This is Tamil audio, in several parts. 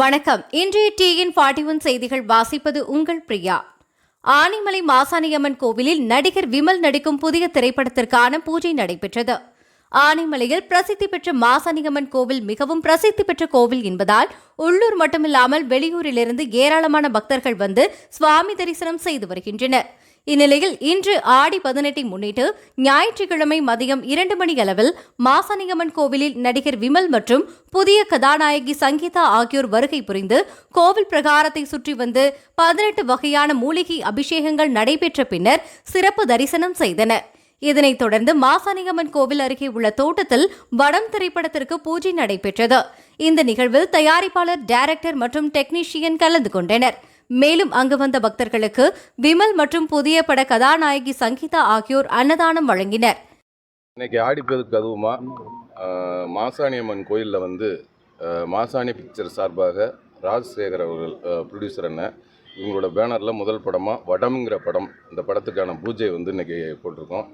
வணக்கம். இன்றைய டிஎன் ஃபார்ட்டி ஒன் செய்திகள் வாசிப்பது உங்கள் பிரியா. ஆனைமலை மாசாணியம்மன் கோவிலில் நடிகர் விமல் நடிக்கும் புதிய திரைப்படத்திற்கான பூஜை நடைபெற்றது. ஆனைமலையில் பிரசித்தி பெற்ற மாசாணியம்மன் கோவில் மிகவும் பிரசித்தி பெற்ற கோவில் என்பதால் உள்ளூர் மட்டுமில்லாமல் வெளியூரிலிருந்து ஏராளமான பக்தர்கள் வந்து சுவாமி தரிசனம் செய்து வருகின்றனர். இந்நிலையில் இன்று ஆடி பதினெட்டை முன்னிட்டு ஞாயிற்றுக்கிழமை மதியம் இரண்டு மணி அளவில் மாசாணியம்மன் கோவிலில் நடிகர் விமல் மற்றும் புதிய கதாநாயகி சங்கீதா ஆகியோர் வருகை புரிந்து கோவில் பிரகாரத்தை சுற்றி வந்து பதினெட்டு வகையான மூலிகை அபிஷேகங்கள் நடைபெற்ற பின்னர் சிறப்பு தரிசனம் செய்தனர் இதனைத் தொடர்ந்து மாசாணியம்மன் கோவில் அருகே உள்ள தோட்டத்தில் வடம் திரைப்படத்திற்கு பூஜை நடைபெற்றது. இந்த நிகழ்வில் தயாரிப்பாளர் டைரக்டர் மற்றும் டெக்னீஷியன் கலந்து கொண்டனர். மேலும் அங்கு வந்த பக்தர்களுக்கு விமல் மற்றும் புதிய பட கதாநாயகி சங்கீதா ஆகியோர் அன்னதானம் வழங்கினர். இன்னைக்கு ஆடிப்பெருக்கு அதுவுமா மாசாணியம்மன் மாசாணி அம்மன் கோயிலில் வந்து மாசாணி பிக்சர் சார்பாக ராஜசேகர் அவர்கள் ப்ரொடியூசர் என்ன இவங்களோட பேனரில் முதல் படமாக வடம்ங்கிற படம் இந்த படத்துக்கான பூஜை வந்து இன்னைக்கு போட்டிருக்கோம்.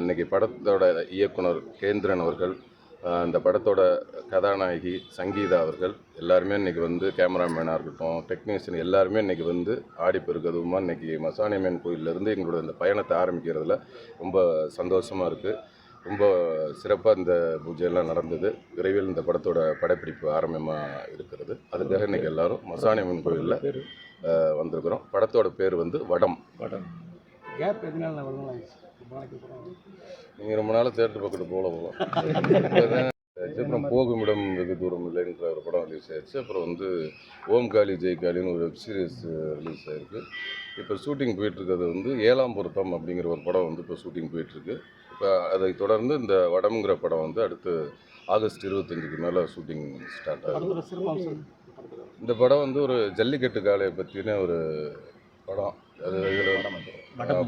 இன்றைக்கி இன்னைக்கு படத்தோட இயக்குனர் கேந்திரன் அவர்கள் இந்த படத்தோட கதாநாயகி சங்கீதா அவர்கள் எல்லாருமே இன்னைக்கு வந்து கேமராமேனாக இருக்கட்டும் டெக்னீஷியன் எல்லாருமே இன்னைக்கு வந்து ஆடிப்பெருக்கு அதுவுமா இன்னைக்கு மசாணியம்மன் கோயிலிருந்து எங்களோட இந்த பயணத்தை ஆரம்பிக்கிறதுல ரொம்ப சந்தோஷமாக இருக்குது ரொம்ப சிறப்பாக இந்த பூஜையெல்லாம் நடந்தது. விரைவில் இந்த படத்தோட படப்பிடிப்பு ஆரம்பமாக இருக்கிறது. அதுக்காக இன்னைக்கு எல்லாரும் மசாணியம்மன் கோயிலில் வந்திருக்கிறோம். படத்தோட பேர் வந்து வடம். படம் கேப் எதனால ரொம்ப நாளைக்கு நீங்கள் ரொம்ப நாள் தேட்டர் பக்கத்து போல போகலாம் அப்புறம் போகும் இடம் வெகு தூரம் இல்லைன்ற ஒரு படம் ரிலீஸ் ஆயிடுச்சு. அப்புறம் வந்து ஓம் காளி ஜெய் காளின்னு ஒரு வெப் சீரிஸ் ரிலீஸ் ஆயிருக்கு. இப்போ ஷூட்டிங் போயிட்டுருக்கிறது வந்து ஏழாம் பொருத்தம் அப்படிங்கிற ஒரு படம் வந்து இப்போ ஷூட்டிங் போயிட்டுருக்கு. இப்போ அதை தொடர்ந்து இந்த வடம்ங்கிற படம் வந்து அடுத்து ஆகஸ்ட் இருபத்தஞ்சுக்கு மேலே ஷூட்டிங் ஸ்டார்ட் ஆகுது. இந்த படம் வந்து ஒரு ஜல்லிக்கட்டு காளையை பற்றின ஒரு படம். அது இதில்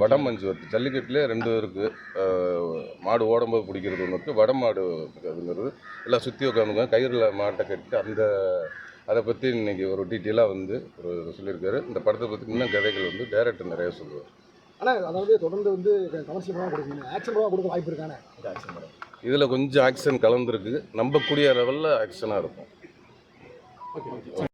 வடம் மஞ்சு வருது ஜல்லிக்கட்டுலேயே ரெண்டு இருக்குது மாடு ஓடும்போது பிடிக்கிறது ஒன்று இருக்குது வட மாடு அதுங்கிறது எல்லாம் சுற்றி உட்காந்துங்க கயிறில் மாட்டை கட்டி அந்த அதை பற்றி இன்னைக்கு ஒரு டீட்டெயிலாக வந்து ஒரு சொல்லியிருக்காரு. இந்த படத்தை பற்றி இன்னும் கதைகள் வந்து டைரக்டர் நிறைய சொல்லுவார். ஆனால் அதாவது தொடர்ந்து வந்து கமர்ஷியல் படம் கொடுக்கணும் ஆக்ஷன் படம் கொடுக்க வாய்ப்பு இருக்கானே? ஆக்ஷன் படம். இதில் கொஞ்சம் ஆக்ஷன் கலந்துருக்கு. நம்பக்கூடிய லெவலில் ஆக்ஷனாக இருக்கும். ஓகே